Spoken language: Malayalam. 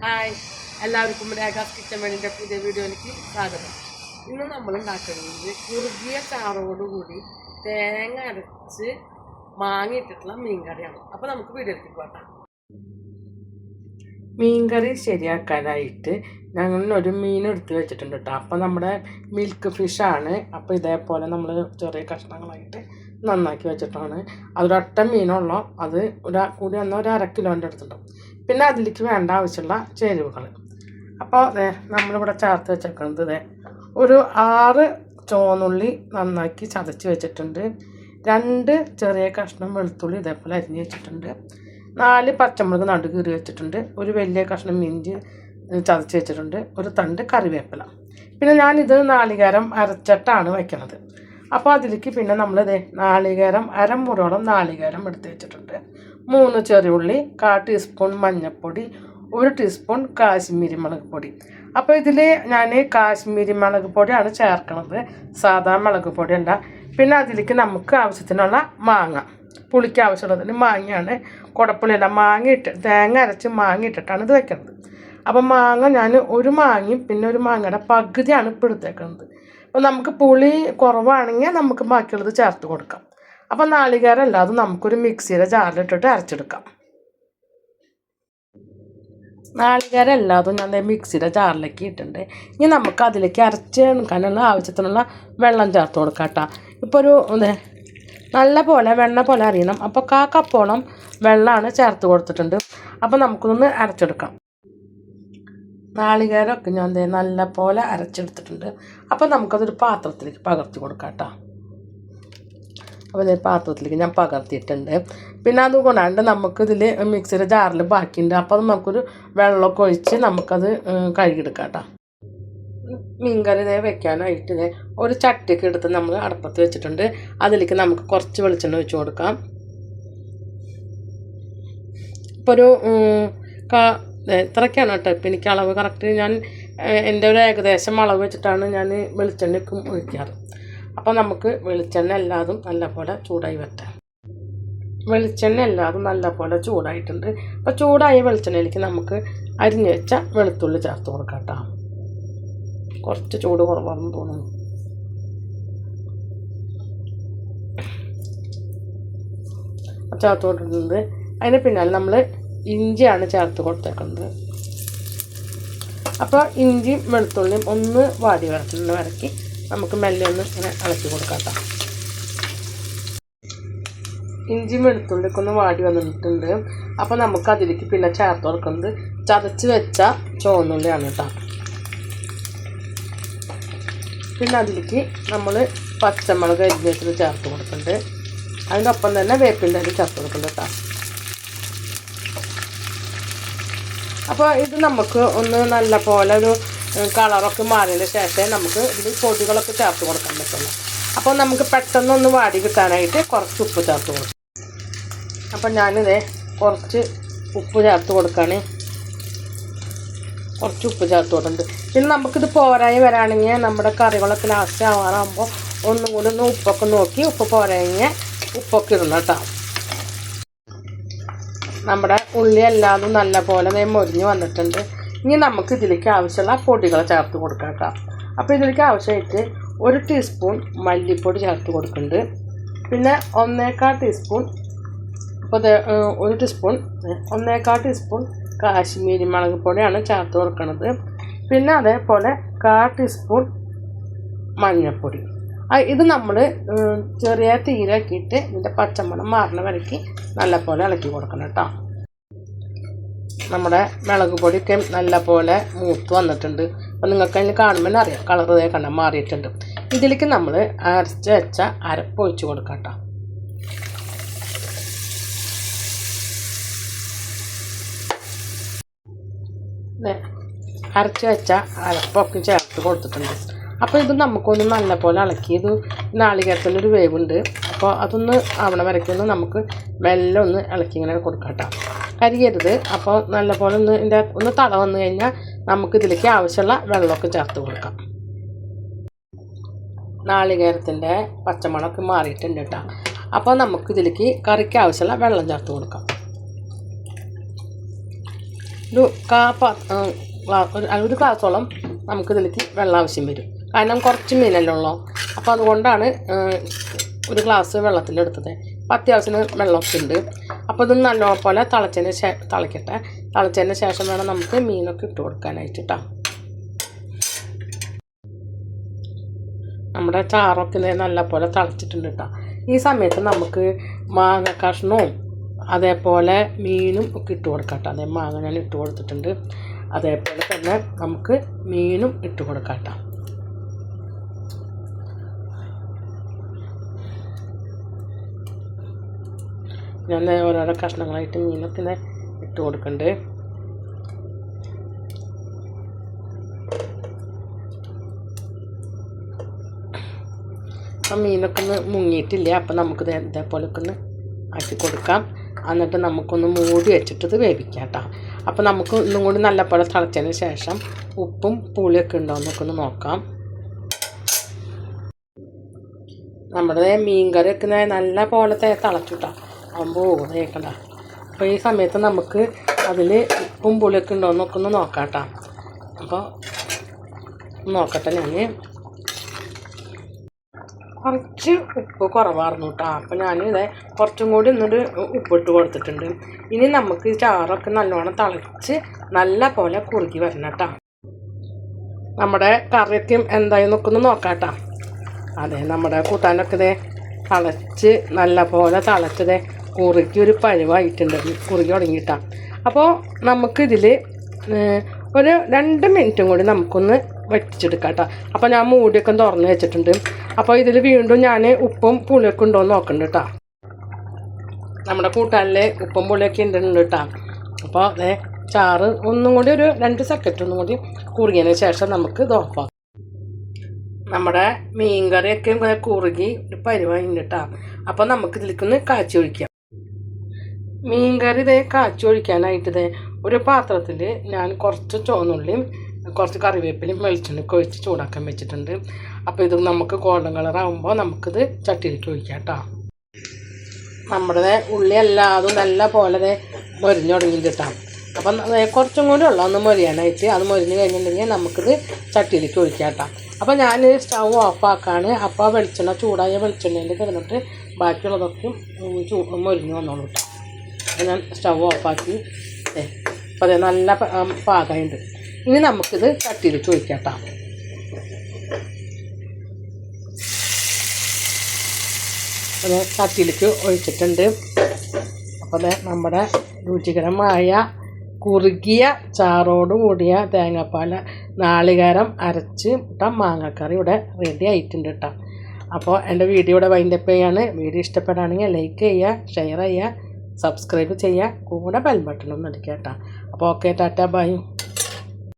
ഹായ്. എല്ലാവർക്കും രേഖാസ് കിച്ചൻ വേണ്ടിന്റെ പുതിയ വീഡിയോയിലേക്ക് സ്വാഗതം. ഇന്ന് നമ്മൾ ഉണ്ടാക്കുന്നത് കുറുകിയ ചാറോടുകൂടി തേങ്ങ അരച്ച് മാങ്ങിയിട്ടിട്ടുള്ള മീൻകറിയാണ്. അപ്പോൾ നമുക്ക് വീഡിയോയിലേക്ക് പോകാം. മീൻകറി ശരിയാക്കാനായിട്ട് ഞങ്ങൾ ഒരു മീൻ എടുത്ത് വെച്ചിട്ടുണ്ട് കേട്ടോ അപ്പോൾ നമ്മുടെ മിൽക്ക് ഫിഷാണ് അപ്പോൾ ഇതേപോലെ നമ്മൾ ചെറിയ കഷ്ണങ്ങളായിട്ട് നന്നാക്കി വെച്ചിട്ടാണ്. അതൊരൊറ്റ മീനുള്ളൂ. അത് ഒരു കൂടി വന്നാൽ ഒരു അര കിലോന്റെ അടുത്തുണ്ടാവും. പിന്നെ അതിലേക്ക് വേണ്ട ആവശ്യമുള്ള ചേരുവകൾ. അപ്പോൾ അതെ നമ്മളിവിടെ ചേർത്ത് വെച്ചേക്കുന്നത് ഇതേ ഒരു ആറ് ചുവന്നുള്ളി നന്നാക്കി ചതച്ച് വെച്ചിട്ടുണ്ട്. രണ്ട് ചെറിയ കഷ്ണം വെളുത്തുള്ളി ഇതേപോലെ അരിഞ്ഞ് വെച്ചിട്ടുണ്ട്. നാല് പച്ചമുളക് നടു കീറി വെച്ചിട്ടുണ്ട്. ഒരു വലിയ കഷ്ണം മിഞ്ചി ചതച്ച് വെച്ചിട്ടുണ്ട്. ഒരു തണ്ട് കറിവേപ്പില. പിന്നെ ഞാനിത് നാളികേരം അരച്ചിട്ടാണ് വയ്ക്കുന്നത് അപ്പോൾ അതിലേക്ക് പിന്നെ നമ്മളിത് നാളികേരം അരമുറോളം നാളികേരം എടുത്ത് വെച്ചിട്ടുണ്ട്. മൂന്ന് ചെറിയുള്ളി കാ ടീസ്പൂൺ മഞ്ഞൾപ്പൊടി ഒരു ടീസ്പൂൺ കാശ്മീരി മുളക് പൊടി. അപ്പോൾ ഇതിൽ ഞാൻ കാശ്മീരി മുളക് പൊടിയാണ് ചേർക്കുന്നത് സാധാ മുളക് പൊടിയല്ല. പിന്നെ അതിലേക്ക് നമുക്ക് ആവശ്യത്തിനുള്ള മാങ്ങ. പുളിക്ക് ആവശ്യമുള്ളതിന് മാങ്ങയാണ്. കുടപ്പുളിയല്ല മാങ്ങ ഇട്ട് തേങ്ങ അരച്ച് മാങ്ങ ഇട്ടിട്ടാണ് ഇത് വെക്കുന്നത് അപ്പോൾ മാങ്ങ ഞാൻ ഒരു മാങ്ങയും പിന്നെ ഒരു മാങ്ങയുടെ പകുതിയാണ് ഇപ്പോൾ എടുത്തേക്കുന്നത് അപ്പോൾ നമുക്ക് പുളി കുറവാണെങ്കിൽ നമുക്ക് ബാക്കിയുള്ളത് ചേർത്ത് കൊടുക്കാം. അപ്പം നാളികേരം അല്ലാതെ നമുക്കൊരു മിക്സിയുടെ ജാറിലിട്ടിട്ട് അരച്ചെടുക്കാം. നാളികേരം എല്ലാതും ഞാൻ മിക്സിയുടെ ജാറിലേക്ക് ഇട്ടിട്ടുണ്ട്. ഇനി നമുക്ക് അതിലേക്ക് അരച്ച് എടുക്കാനുള്ള ആവശ്യത്തിനുള്ള വെള്ളം ചേർത്ത് കൊടുക്കാം കേട്ടോ. ഇപ്പോൾ ഒരു നല്ല പോലെ വെണ്ണ പോലെ അറിയണം അപ്പോൾ കാ കപ്പോളം വെള്ളമാണ് ചേർത്ത് കൊടുത്തിട്ടുണ്ട്. അപ്പോൾ നമുക്കൊന്ന് അരച്ചെടുക്കാം. നാളികേരമൊക്കെ ഞാൻ നല്ല പോലെ അരച്ചെടുത്തിട്ടുണ്ട്. അപ്പോൾ നമുക്കതൊരു പാത്രത്തിലേക്ക് പകർത്തി കൊടുക്കാം കേട്ടോ. അപ്പോൾ ഞാൻ പാത്രത്തിലേക്ക് ഞാൻ പകർത്തിയിട്ടുണ്ട്. പിന്നെ അതുകൊണ്ടാണ്ട് നമുക്കിതിൽ മിക്സിയുടെ ജാറിൽ ബാക്കിയുണ്ട്. അപ്പോൾ നമുക്കൊരു വെള്ളമൊക്കെ ഒഴിച്ച് നമുക്കത് കഴുകിയെടുക്കാം കേട്ടോ മീൻകറി ഇതേ വെക്കാനായിട്ട് ഒരു ചട്ടിയൊക്കെ എടുത്ത് നമ്മൾ അടുപ്പത്ത് വെച്ചിട്ടുണ്ട്. അതിലേക്ക് നമുക്ക് കുറച്ച് വെളിച്ചെണ്ണ ഒഴിച്ച് കൊടുക്കാം. ഇപ്പോൾ ഒരു കാ ഇത്രയ്ക്കാണ് കേട്ടോ. ഇപ്പം എനിക്ക് അളവ് കറക്റ്റ് ഞാൻ എന്റെ ഒരു ഏകദേശം അളവ് വെച്ചിട്ടാണ് ഞാൻ വെളിച്ചെണ്ണയ്ക്കും ഒഴിക്കാറ്. അപ്പോൾ നമുക്ക് വെളിച്ചെണ്ണ എല്ലാതും നല്ലപോലെ ചൂടായി വെട്ടാം വെളിച്ചെണ്ണ എല്ലാതും നല്ലപോലെ ചൂടായിട്ടുണ്ട്. അപ്പോൾ ചൂടായ വെളിച്ചെണ്ണയിലേക്ക് നമുക്ക് അരിഞ്ഞു വെച്ച വെളുത്തുള്ളി ചേർത്ത് കൊടുക്കാം കേട്ടോ. കുറച്ച് ചൂട് കുറവാണെന്ന് തോന്നുന്നു. ചേർത്ത് കൊടുത്തിട്ടുണ്ട്. അതിന് പിന്നാലെ നമ്മൾ ഇഞ്ചിയാണ് ചേർത്ത് കൊടുത്തേക്കുന്നത്. അപ്പോൾ ഇഞ്ചിയും വെളുത്തുള്ളിയും ഒന്ന് വാടി വരട്ടുന്ന വരക്കി. നമുക്ക് മെല്ലെ ഒന്ന് ഇങ്ങനെ ഇളക്കി കൊടുക്കാം കേട്ടോ ഇഞ്ചി വെളുത്തുള്ളിയൊക്കെ ഒന്ന് വാടി വന്നിട്ടുണ്ട്. അപ്പോൾ നമുക്ക് അതിലേക്ക് പിന്നെ ചേർത്ത് കൊടുക്കുന്നത് ചതച്ച് വെച്ച ചുവന്നുള്ളിയാണ് കേട്ടോ പിന്നെ അതിലേക്ക് നമ്മൾ പച്ചമുളക് അരിഞ്ഞിട്ട് ചേർത്ത് കൊടുക്കുന്നുണ്ട്. അതിന്റെ ഒപ്പം തന്നെ വേപ്പിന്റെ അരി ചേർത്ത് കൊടുക്കുന്നുണ്ട് കേട്ടോ അപ്പോൾ ഇത് നമുക്ക് ഒന്ന് നല്ല പോലെ ഒരു കളറൊക്കെ മാറിയതിന് ശേഷമേ നമുക്ക് ഇതിൽ പൊടികളൊക്കെ ചേർത്ത് കൊടുക്കാൻ പറ്റുള്ളൂ. അപ്പോൾ നമുക്ക് പെട്ടെന്നൊന്ന് വാടി കിട്ടാനായിട്ട് കുറച്ച് ഉപ്പ് ചേർത്ത് കൊടുക്കും. അപ്പം ഞാനിത് കുറച്ച് ഉപ്പ് ചേർത്ത് കൊടുക്കുകയാണ് കുറച്ച് ഉപ്പ് ചേർത്ത് കൊടുക്കുന്നുണ്ട് പിന്നെ നമുക്കിത് പോരായി വരാണെങ്കിൽ നമ്മുടെ കറികളൊക്കെ ലാസ്റ്റ് ആവാറാകുമ്പോൾ ഒന്നും കൂടി ഒന്ന് ഉപ്പൊക്കെ നോക്കി ഉപ്പ് പോരായ ഉപ്പൊക്കെ ഇടണം കേട്ടോ. നമ്മുടെ ഉള്ളി എല്ലാതും നല്ല പോലെ മൊരിഞ്ഞ് വന്നിട്ടുണ്ട്. ഇനി നമുക്ക് ഇതിലേക്ക് ആവശ്യമുള്ള പൊടികൾ ചേർത്ത് കൊടുക്കാം കേട്ടോ. അപ്പോൾ ഇതിലേക്ക് ആവശ്യമായിട്ട് ഒരു ടീസ്പൂൺ മല്ലിപ്പൊടി ചേർത്ത് കൊടുക്കുന്നുണ്ട്. പിന്നെ ഒന്നേക്കാൾ ടീസ്പൂൺ ഏഹ്, ഒരു ടീസ്പൂൺ ഒന്നേക്കാൾ ടീസ്പൂൺ കാശ്മീരി മുളക് പൊടിയാണ് ചേർത്ത് കൊടുക്കുന്നത് പിന്നെ അതേപോലെ കാ ടീസ്പൂൺ മഞ്ഞൾപ്പൊടി ഇത് നമ്മൾ ചെറിയ തീരാക്കിയിട്ട് ഇതിന്റെ പച്ചമണം മാറണ വരയ്ക്ക് നല്ലപോലെ ഇളക്കി കൊടുക്കണം കേട്ടോ. നമ്മുടെ മുളക് പൊടിയൊക്കെ നല്ലപോലെ മൂത്ത് വന്നിട്ടുണ്ട്. അപ്പോൾ നിങ്ങൾക്ക് അതിന് കാണുമ്പോൾ അറിയാം. കളർ ഇതേ കണ്ണം മാറിയിട്ടുണ്ട്. ഇതിലേക്ക് നമ്മൾ അരച്ച് വെച്ച അരപ്പ് ഒഴിച്ച് കൊടുക്കാം കേട്ടോ. അരച്ച് വെച്ച അരപ്പൊക്കെ ചേർത്ത് കൊടുത്തിട്ടുണ്ട്. അപ്പോൾ ഇത് നമുക്കൊന്ന് നല്ലപോലെ ഇളക്കി ഇത് നാളികേരത്തിന്റെ ഒരു വേവുണ്ട്. അപ്പോൾ അതൊന്ന് ആവണ വരയ്ക്കൊന്ന് നമുക്ക് മെല്ലെ ഒന്ന് ഇളക്കി ഇങ്ങനെ കൊടുക്കാം കേട്ടോ. കരിയരുത് അപ്പോൾ നല്ലപോലെ ഒന്ന് ഇതിന്റെ ഒന്ന് തള വന്നു കഴിഞ്ഞാൽ നമുക്ക് ഇതിലേക്ക് ആവശ്യമുള്ള വെള്ളമൊക്കെ ചേർത്ത് കൊടുക്കാം. നാളികേരത്തിന്റെ പച്ചമണമൊക്കെ മാറിയിട്ടുണ്ട് കേട്ടോ. അപ്പോൾ നമുക്ക് ഇതിലേക്ക് കറിക്ക് ആവശ്യമുള്ള വെള്ളം ചേർത്ത് കൊടുക്കാം. ഒരു കാ ഒരു ഗ്ലാസ്സോളം നമുക്ക് ഇതിലേക്ക് വെള്ളം ആവശ്യം വരും. കാരണം കുറച്ച് മീനല്ലേ ഉള്ളൂ. അപ്പോൾ അതുകൊണ്ടാണ് ഒരു ഗ്ലാസ് വെള്ളത്തിലെടുത്തത്. അപ്പം അത്യാവശ്യത്തിന് വെള്ളമൊക്കെ ഉണ്ട്. അപ്പോൾ ഇത് നല്ലോണം പോലെ തിളച്ചതിന് ശേ തിളയ്ക്കട്ടെ തിളച്ചതിന് ശേഷം വേണം നമുക്ക് മീനൊക്കെ ഇട്ട് കൊടുക്കാനായിട്ട് കേട്ടോ നമ്മുടെ ചാറൊക്കെ നല്ല പോലെ തിളച്ചിട്ടുണ്ട് കേട്ടോ ഈ സമയത്ത് നമുക്ക് മാങ്ങ കഷ്ണവും അതേപോലെ മീനും ഒക്കെ ഇട്ട് കൊടുക്കാം കേട്ടോ അതേ മാങ്ങ ഞാൻ ഇട്ട് കൊടുത്തിട്ടുണ്ട്. അതേപോലെ തന്നെ നമുക്ക് മീനും ഇട്ട് കൊടുക്കാം കേട്ടോ ഞാൻ ഓരോരോ കഷ്ണങ്ങളായിട്ട് മീനത്തിനെ ഇട്ട് കൊടുക്കണ്ടേ. അപ്പം മീനൊക്കെ ഒന്ന് മുങ്ങിയിട്ടില്ല അപ്പം നമുക്ക് ഇതേപോലെ ഒക്കെ ഒന്ന് ആക്കി കൊടുക്കാം. എന്നിട്ട് നമുക്കൊന്ന് മൂടി വെച്ചിട്ട് ഇത് വേവിക്കാം കേട്ടോ അപ്പം നമുക്ക് ഒന്നും കൂടി നല്ലപോലെ തിളച്ചതിന് ശേഷം ഉപ്പും പുളിയൊക്കെ ഉണ്ടോ എന്നൊക്കെ ഒന്ന് നോക്കാം. നമ്മുടെ മീൻ കറിയൊക്കെ ദേ നല്ല പോലെ തെ- തിളച്ചു കേട്ടോ അമ്പോ കേൾക്കണ്ട അപ്പോൾ ഈ സമയത്ത് നമുക്ക് അതിൽ ഉപ്പും പുളിയൊക്കെ ഉണ്ടോ എന്നൊക്കെ ഒന്ന് നോക്കാം കേട്ടോ അപ്പോൾ നോക്കട്ടെ ഞാൻ കുറച്ച് ഉപ്പ് കുറവായിരുന്നു കേട്ടോ അപ്പോൾ ഞാൻ ഇതേ കുറച്ചും കൂടി ഇന്നൊരു ഉപ്പിട്ട് കൊടുത്തിട്ടുണ്ട്. ഇനി നമുക്ക് ഈ ചാറൊക്കെ നല്ലോണം തിളച്ച് നല്ല പോലെ കുറുകി വരണം കേട്ടോ നമ്മുടെ കറിയൊക്കെ എന്തായി നോക്കുന്നു നോക്കാം കേട്ടോ അതെ നമ്മുടെ കൂട്ടാനൊക്കെ തിളച്ച് നല്ല പോലെ തിളച്ചതേ കുറുക്കി ഒരു പരുവായിട്ടുണ്ട് കുറുകി തുടങ്ങിയിട്ടാണ് അപ്പോൾ നമുക്കിതിൽ ഒരു രണ്ട് മിനിറ്റും കൂടി നമുക്കൊന്ന് വറ്റിച്ചെടുക്കാം കേട്ടോ അപ്പോൾ ഞാൻ മൂടിയൊക്കെ തുറന്ന് വെച്ചിട്ടുണ്ട്. അപ്പോൾ ഇതിൽ വീണ്ടും ഞാൻ ഉപ്പും പുളിയൊക്കെ ഉണ്ടോ എന്ന് നോക്കുന്നുണ്ട് കേട്ടോ നമ്മുടെ കൂട്ടാനിലെ ഉപ്പും പുളിയൊക്കെ ഉണ്ടുണ്ട് കേട്ടോ അപ്പോൾ അതെ ചാറ് ഒന്നും കൂടി ഒരു രണ്ട് സെക്കൻഡ് ഒന്നും കൂടി കുറുകിയതിന് ശേഷം നമുക്ക് ഇത് ഓഫാക്കാം നമ്മുടെ മീൻകറിയൊക്കെ കറിയൊക്കെ കുറുകി ഒരു പരിവായിണ്ട് കേട്ടോ അപ്പോൾ നമുക്കിതിലേക്കൊന്ന് കാച്ചി ഒഴിക്കാം. മീൻകറി ഇതേ കാച്ചി ഒഴിക്കാനായിട്ട് ഇതേ ഒരു പാത്രത്തിൽ ഞാൻ കുറച്ച് ചുവന്നുള്ളിയും കുറച്ച് കറിവേപ്പിലയും വെളിച്ചെണ്ണയ്ക്ക് ഒഴിച്ച് ചൂടാക്കാൻ വെച്ചിട്ടുണ്ട്. അപ്പോൾ ഇത് നമുക്ക് ഗോൾഡൻ കളർ ആകുമ്പോൾ നമുക്കിത് ചട്ടിയിലേക്ക് ഒഴിക്കാം കേട്ടോ നമ്മുടെ ഉള്ളി എല്ലാതും നല്ല പോലെ മൊരിഞ്ഞ് തുടങ്ങിയിട്ട് അപ്പം കുറച്ചും കൂടി ഉള്ള ഒന്ന് മൊരിയാനായിട്ട്. അത് മൊരിഞ്ഞ് കഴിഞ്ഞിട്ടുണ്ടെങ്കിൽ നമുക്കിത് ചട്ടിയിലേക്ക് ഒഴിക്കാം കേട്ടോ അപ്പോൾ ഞാൻ സ്റ്റൗ ഓഫാക്കാണ്. അപ്പോൾ വെളിച്ചെണ്ണ ചൂടായ വെളിച്ചെണ്ണയിൽ കിടന്നിട്ട് ബാക്കിയുള്ളതൊക്കെ ചൂ മൊരിഞ്ഞ് വന്നോളൂ കേട്ടോ ഞാൻ സ്റ്റവ് ഓഫാക്കി. അപ്പം അതെ നല്ല പാകമുണ്ട് ഇനി നമുക്കിത് കട്ടിയിൽ കേട്ടോ അത് കട്ടിയിലേക്ക് ഒഴിച്ചിട്ടുണ്ട്. അപ്പോൾ നമ്മുടെ രുചികരമായ കുറുകിയ ചാറോട് കൂടിയ തേങ്ങാപ്പാൽ നാളികേരം അരച്ച് ഇട്ട മാങ്ങക്കറി ഇവിടെ റെഡി ആയിട്ടുണ്ട് കേട്ടോ അപ്പോൾ എന്റെ വീഡിയോ ഇവിടെ വൈൻഡപ്പ് ചെയ്യാണ്. വീഡിയോ ഇഷ്ടപ്പെടുകയാണെങ്കിൽ ലൈക്ക് ചെയ്യുക ഷെയർ ചെയ്യുക. സബ്സ്ക്രൈബ് ചെയ്യുക കൂടെ ബെൽ ബട്ടണും അടിക്കുക കേട്ടോ. അപ്പോൾ ഓക്കെ ടാറ്റ ബൈ